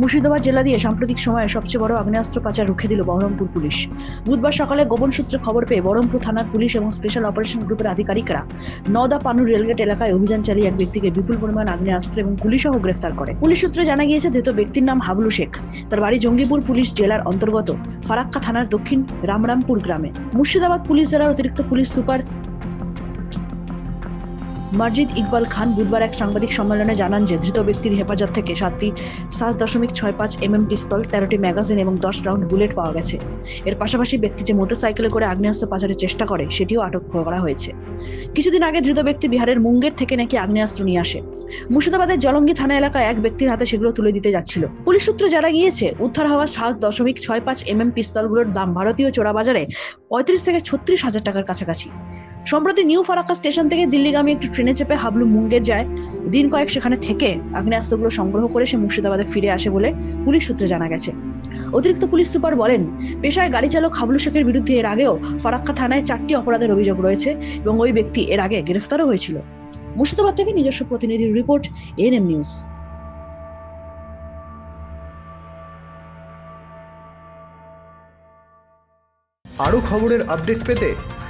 মুর্শিদাবাদ জেলা দিয়ে সাম্প্রতিক সময়ে সবচেয়ে বড় আগ্নেয়াস্ত্র পাচার রুখে দিল বহরমপুর পুলিশ। বুধবার সকালে গোপন সূত্রে খবর পেয়ে বহরমপুর থানার পুলিশ এবং স্পেশাল অপারেশন গ্রুপের আধিকারিকরা নদা পানুর রেলগেট এলাকায় অভিযান চালিয়ে এক ব্যক্তিকে বিপুল পরিমাণ আগ্নেয়াস্ত্র এবং গুলিসহ গ্রেফতার করে। পুলিশ সূত্রে জানা গিয়েছে, ধৃত ব্যক্তির নাম হাবলু শেখ। তার বাড়ি জঙ্গিপুর পুলিশ জেলার অন্তর্গত ফারাক্কা থানার দক্ষিণ রামরামপুর গ্রামে। মুর্শিদাবাদ পুলিশ জেলার অতিরিক্ত পুলিশ সুপার মার্জিদ ইকবাল খান বুধবার এক সাংবাদিক সম্মেলনে জানান যে, ধৃত ব্যক্তির হেফাজত থেকে সাতটি সাত দশমিক ছয় পাঁচ এমএম পিস্তল, তেরোটি ম্যাগাজিন এবং দশ রাউন্ড বুলেট পাওয়া গেছে। এর পাশাপাশি ব্যক্তি যে মোটরসাইকেলে করে আগ্নেয়াস্ত্র পাচারের চেষ্টা করে, সেটিও আটক করা হয়েছে। কিছুদিন আগে ধৃত ব্যক্তি বিহারের মুঙ্গের থেকে নাকি আগ্নেয়াস্ত্র নিয়ে আসে। মুর্শিদাবাদের জলঙ্গি থানা এলাকায় এক ব্যক্তির হাতে সেগুলো তুলে দিতে যাচ্ছিল। পুলিশ সূত্রে জানা গিয়েছে, উদ্ধার হওয়া সাত দশমিক ছয় পাঁচ এমএম পিস্তলগুলোর দাম ভারতীয় চোরা বাজারে পঁয়ত্রিশ থেকে ছত্রিশ হাজার টাকার কাছাকাছি। সম্প্রতি নিউ ফারাক্কা স্টেশন থেকে দিল্লিগামী একটি ট্রেনে চেপে হাবলু মুঙ্গের যায়। দিন কয়েক সেখানে থেকে আগ্নেয়াস্ত্রগুলো সংগ্রহ করে সে মুর্শিদাবাদে ফিরে আসে বলে পুলিশ সূত্রে জানা গেছে। অতিরিক্ত পুলিশ সুপার বলেন, পেশায় গাড়ি চালক হাবলু শেখের বিরুদ্ধে এর আগেও ফারাক্কা থানায় চারটি অপরাধের অভিযোগ রয়েছে এবং ওই ব্যক্তি এর আগে গ্রেফতারও হয়েছিল। মুর্শিদাবাদ থেকে নিজস্ব প্রতিনিধির রিপোর্ট, এএনএম নিউজ। আরও খবরের আপডেট পেতে